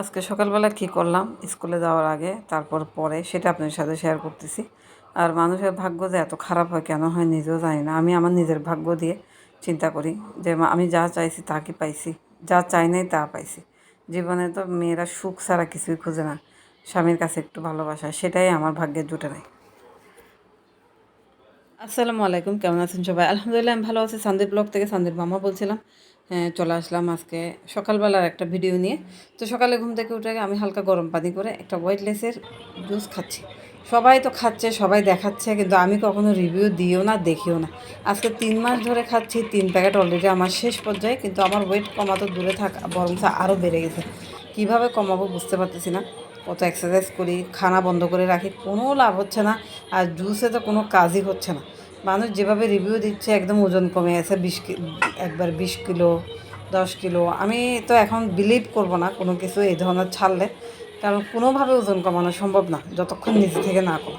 আজকে সকালবেলা কী করলাম? স্কুলে যাওয়ার আগে, তারপর পরে সেটা আপনাদের সাথে শেয়ার করতেছি। আর মানুষের ভাগ্য যে এত খারাপ হয় কেন হয় নিজেও জানি না। আমি আমার নিজের ভাগ্য দিয়ে চিন্তা করি যে আমি যা চাইছি তা কি পাইছি? যা চাই নাই তা পাইছি। জীবনে তো মেয়েরা সুখ ছাড়া কিছুই খুঁজে না। স্বামীর কাছে একটু ভালোবাসা, সেটাই আমার ভাগ্যের জুটে নাই। আসসালামু আলাইকুম, কেমন আছেন সবাই? আলহামদুলিল্লাহ, আমি ভালো আছি। সন্দীপ ব্লগ থেকে সন্দীপ মামা বলছিলাম। চলে আসলাম আজকে সকালবেলার একটা ভিডিও নিয়ে। তো সকালে ঘুম থেকে উঠে আমি হালকা গরম পানি করে একটা হোয়াইট লেসের জুস খাচ্ছি। সবাই তো খাচ্ছে, সবাই দেখাচ্ছে, কিন্তু আমি কখনো রিভিউ দিও না, দেখিও না। আজকে তিন মাস ধরে খাচ্ছি, তিন প্যাকেট অলরেডি আমার শেষ পর্যায়ে, কিন্তু আমার ওয়েট কমাতো দূরে থাক বরং আরও বেড়ে গেছে। কীভাবে কমাবো বুঝতে পারতেছি না। কত এক্সারসাইজ করি, খানা বন্ধ করে রাখি, কোনো লাভ হচ্ছে না, আর জুসে তো কোনো কাজই হচ্ছে না। মানুষ যেভাবে রিভিউ দিচ্ছে একদম ওজন কমে গেছে, বিশ একবার বিশ কিলো, দশ কিলো। আমি তো এখন বিলিভ করব না কোনো কিছু এই ধরনের ছাড়লে, কারণ কোনোভাবে ওজন কমানো সম্ভব না, যতক্ষণ নিজে থেকে না করো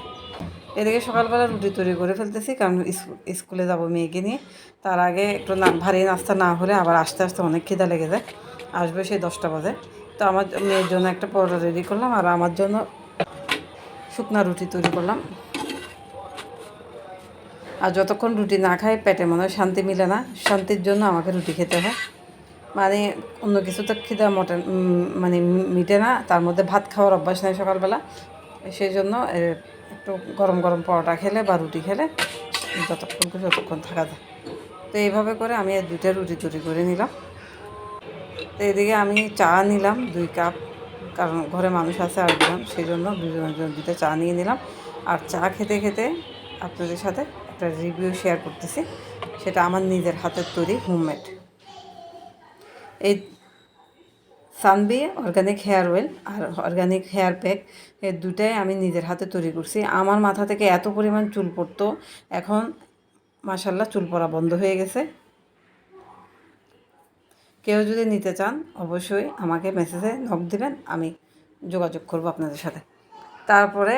এদিকে সকালবেলা রুটি তৈরি করে ফেলতেছি, কারণ স্কুলে যাব মেয়েকে নিয়ে। তার আগে একটু না, ভারী নাস্তা না হলে আবার আস্তে আস্তে অনেক খিদা লেগে যায়। আসবে সেই দশটা বাজে। তো আমার মেয়ের জন্য একটা পরোটা রেডি করলাম, আর আমার জন্য শুকনা রুটি তৈরি করলাম। আর যতক্ষণ রুটি না খাই, পেটে মনে হয় শান্তি মিলে না। শান্তির জন্য আমাকে রুটি খেতে হয়। মানে অন্য কিছু তো খিদা মটে মানে মিটে না। তার মধ্যে ভাত খাওয়ার অভ্যাস নেই সকালবেলা। সেই জন্য একটু গরম গরম পরোটা খেলে বা রুটি খেলে যতক্ষণ খুশি ততক্ষণ থাকা যায়। তো এইভাবে করে আমি দুইটা রুটি তৈরি করে নিলাম। তো এদিকে আমি চা নিলাম, দুই কাপ। কারণ ঘরে মানুষ আছে আরেকজন সেই জন্য দুজনের জন্য দুটো চা নিয়ে নিলাম। আর চা খেতে খেতে আপনাদের সাথে একটা রিভিউ শেয়ার করতেছি। সেটা আমার নিজের হাতের তৈরি হোমমেড এই সানবি অর্গানিক হেয়ার অয়েল আর অর্গানিক হেয়ার প্যাক এই দুটাই আমি নিজের হাতে তৈরি করছি। আমার মাথা থেকে এত পরিমাণ চুল পড়তো, এখন মাসাল্লাহ চুল পড়া বন্ধ হয়ে গেছে। কেউ যদি নিতে চান, অবশ্যই আমাকে মেসেজে নক দিবেন, আমি যোগাযোগ করব আপনাদের সাথে। তারপরে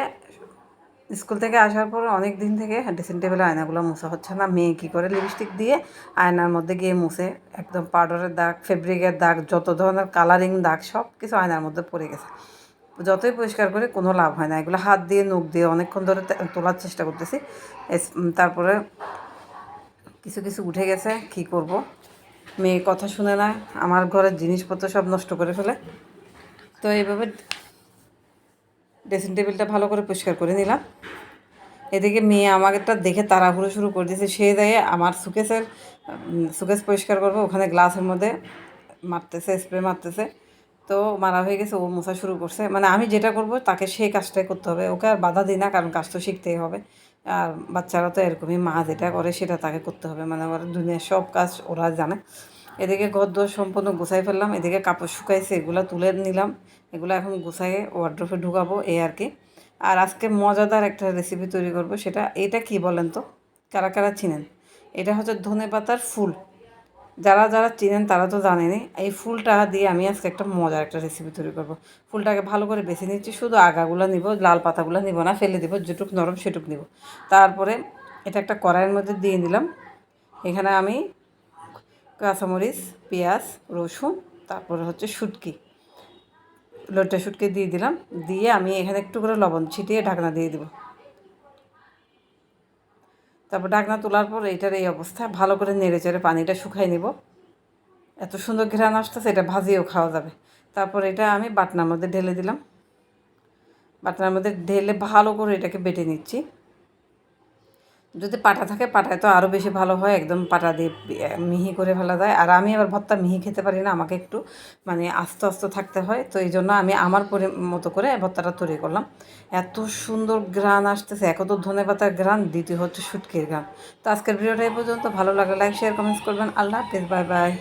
স্কুল থেকে আসার পর অনেক দিন থেকে ড্রেসিং টেবিলে আয়নাগুলো মোছা হচ্ছে না। মেয়ে কী করে লিপস্টিক দিয়ে আয়নার মধ্যে গিয়ে মুছে একদম পাউডারের দাগ, ফেব্রিকের দাগ, যত ধরনের কালারিং দাগ সব কিছু আয়নার মধ্যে পড়ে গেছে। যতই পরিষ্কার করে কোনো লাভ হয় না। এগুলো হাত দিয়ে, নখ দিয়ে অনেকক্ষণ ধরে তোলার চেষ্টা করতেছি। তারপরে কিছু কিছু উঠে গেছে। কি করব? মেয়ে কথা শুনে না। আমার ঘরের জিনিসপত্র সব নষ্ট করে ফেলে। তো এইভাবে ড্রেসিং টেবিলটা ভালো করে পরিষ্কার করে নিলাম। এদিকে মেয়ে আমাকেটা দেখে তাড়াহুড়ো শুরু করে দিয়েছে। সে দেয় আমার সুকেসের সুকেস পরিষ্কার করব, ওখানে গ্লাসের মধ্যে মারতেছে স্প্রে মারতেছে। তো মারা হয়ে গেছে, ও মোছা শুরু করছে। মানে আমি যেটা করব, তাকে সেই কাজটাই করতে হবে। ওকে আর বাধা দিই না, কারণ কাজ তো শিখতেই হবে। আর বাচ্চারা তো এরকমই, মা যেটা করে সেটা তাকে করতে হবে। মানে ওরা দুনিয়ার সব কাজ ওরা জানে। এদিকে ঘর দোর সম্পূর্ণ গুছাই ফেললাম, এদিকে কাপড় শুকাইছে, এগুলো তুলে নিলাম, এগুলো এখন গুছাইয়ে ওয়ার্ড্রোফে ঢুকাবো এই আর কি। আর আজকে মজাদার একটা রেসিপি তৈরি করব সেটা, এটা কি বলেন তো? কারা কারা চিনেন? এটা হচ্ছে ধনে পাতার ফুল। যারা যারা চিনেন তারা তো জানেনই, এই ফুলটা দিয়ে আমি আজকে একটা মজার একটা রেসিপি তৈরি করব। ফুলটাকে ভালো করে বেছে নিচ্ছি, শুধু আগাগুলো নিব, লাল পাতাগুলো নিব না, ফেলে দিব, যেটুক নরম সেটুক নিব। তারপরে এটা একটা কড়াইয়ের মধ্যে দিয়ে নিলাম। এখানে আমি কাঁচামরিচ, পেঁয়াজ, রসুন, তারপরে হচ্ছে শুটকি। লোটা শুটকি দিয়ে দিলাম। দিয়ে আমি এখানে একটু করে লবণ ছিটিয়ে ঢাকনা দিয়ে দিব। তারপর ঢাকনা তোলার পর এটার এই অবস্থা। ভালো করে নেড়ে চেড়ে পানিটা শুকাই নিব। এত সুন্দর ঘ্রাণ আসতেছে, এটা ভাজিয়েও খাওয়া যাবে। তারপর এটা আমি বাটনার মধ্যে ঢেলে দিলাম। বাটনার মধ্যে ঢেলে ভালো করে এটাকে বেটে নিচ্ছি। যদি পাটা থাকে, পাটায় তো আরও বেশি ভালো হয়, একদম পাটা দিয়ে মিহি করে ফেলা যায়। আর আমি আবার ভর্তা মিহি খেতে পারি না, আমাকে একটু মানে আস্তে আস্তে থাকতে হয়, তো এই জন্য আমি আমার পরি, মতো করে ভর্তাটা তৈরি করলাম। এত সুন্দর গ্রান আসতেছে এক তো ধনে পাতার গ্রান দ্বিতীয় হচ্ছে শুটকির গ্রান তো আজকের ভিডিওটা এই পর্যন্ত, ভালো লাগে লাইক শেয়ার কমেন্টস করবেন। আল্লাহ হাফিজ বাই বাই